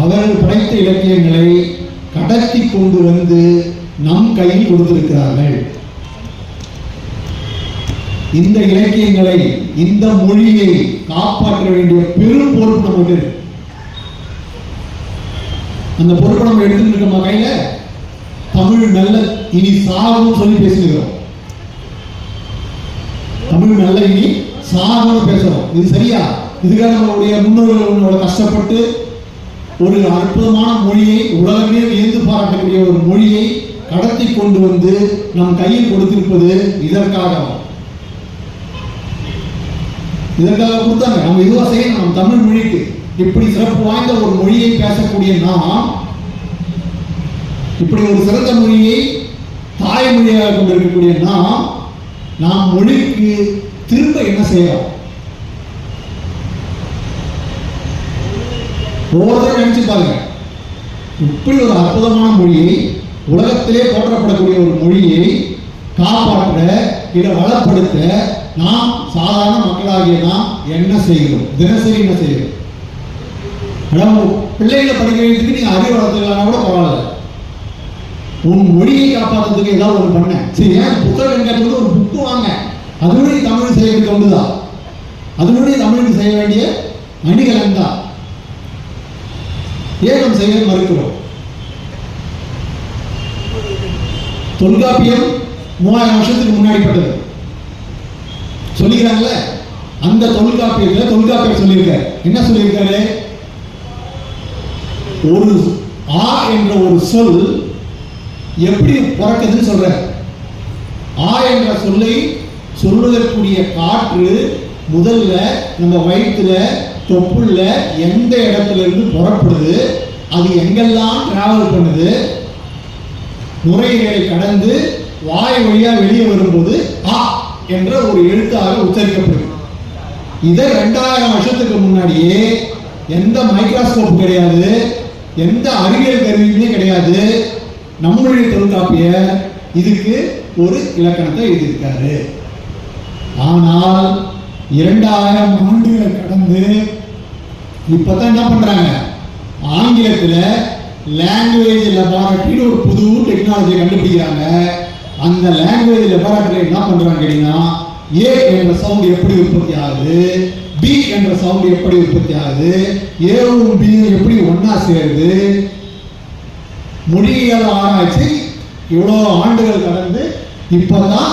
அவர்கள் படைத்த இலக்கியங்களை கடத்தி கொண்டு வந்து நம் கையில் கொடுத்திருக்கிறார்கள். இந்த இலக்கியங்களை இந்த மொழியை காப்பாற்ற வேண்டிய பெரும் பொறுப்பு நமக்கு அந்த பொறுப்பு நம்ம எடுத்துட்டு இருக்கோமா கையில? தமிழ் நல்ல இனி சாகும் சொல்லி பேசுகிறோம் தமிழ் நல்ல இனி சாகும் பேசுறோம். இது சரியா? இதுக்காக நம்மளுடைய முன்னோர்கள் கஷ்டப்பட்டு ஒரு அற்புதமான மொழியை உலகமே வியந்து பாராட்டக்கூடிய ஒரு மொழியை கடத்தி கொண்டு வந்து நம் கையில் கொடுத்திருப்பது இதற்காக இதற்காக கொடுத்தாங்க. நம்ம இதுவாக செய்யணும். நம் தமிழ் மொழிக்கு இப்படி சிறப்பு வாய்ந்த ஒரு மொழியை பேசக்கூடிய நாம் இப்படி ஒரு சிறந்த மொழியை தாய்மொழியாக கொண்டிருக்கக்கூடிய நாம் நாம் மொழிக்கு திரும்ப என்ன செய்யலாம்? ஒவ்வொருத்தரும் நினைச்சு பாருங்க. இப்படி ஒரு அற்புதமான மொழியை உலகத்திலே போற்றப்படக்கூடிய ஒரு மொழியை காப்பாற்ற இதை வளப்படுத்த நாம் சாதாரண மக்களாகிய நாம் என்ன செய்கிறோம்? தினசரி என்ன செய்கிறோம்? பிள்ளைகளை படிக்கிறதுக்கு நீங்க அறிவு வளர்த்துக்கலாம் கூட பரவாயில்ல. உன் மொழியை காப்பாற்றுறதுக்கு ஏதாவது ஒரு பண்ண. சரி ஏன் புத்தகம் கேட்டது ஒரு புக்கு வாங்க. அதனுடைய தமிழ் செய்ய வேண்டிய ஒன்றுதான் அதனுடைய தமிழுக்கு செய்ய வேண்டிய அணிகலன் தான் ஏன் நாம் செய்ய மறுக்கிறோம். தொல்காப்பியம் மூவாயிரம் வருஷத்துக்கு முன்னாடி பட்டது. சொல்லிக்கிறாங்கல்ல? அந்த தொல்காப்பியத்துல தொல்காப்பியர் சொல்லியிருக்காரு. என்ன சொல்லியிருக்காரு? ஒரு ஆ என்ற ஒரு சொல் எப்படி பிறக்குதுன்னு சொல்ற ஆ என்ற சொல்லை சொல்வதற்குரிய காற்று முதல்ல நம்ம வயிற்றுல தொப்புள்ள எந்த இடத்துல இருந்து புறப்படுது அது எங்கெல்லாம் டிராவல் பண்ணுது நுரையீரலை கடந்து வாய் வழியாக வெளியே வரும்போது ஆ என்ற ஒரு எழுத்தாக உச்சரிக்கப்படுது. இதை ரெண்டாயிரம் வருஷத்துக்கு முன்னாடியே எந்த மைக்ரோஸ்கோப் கிடையாது எந்த அறிவியல் கருவியுமே கிடையாது. நம்முடைய தொல்காப்பியர் இதுக்கு ஒரு இலக்கணத்தை எழுதியிருக்காரு. ஆனால் இரண்டாயிரம் ஆண்டுகள் கடந்து இப்பதான் என்ன பண்றாங்க? ஆங்கிலத்துல லாங்குவேஜ் லெபார்டரின்னு ஒரு புது டெக்னாலஜி கண்டுபிடிக்கிறாங்க. அந்த லாங்குவேஜ் லெபார்டரி என்ன பண்றாங்க கேட்டீங்கன்னா ஏ என்ற சவுண்ட் எப்படி உற்பத்தி ஆகுது? பி என்ற சவுண்ட் எப்படி உற்பத்தி ஆகுது? ஏவும் பி எப்படி ஒன்றா சேருது? மொழியியல் ஆராய்ச்சி இவ்வளோ ஆண்டுகள் கடந்து இப்பதான்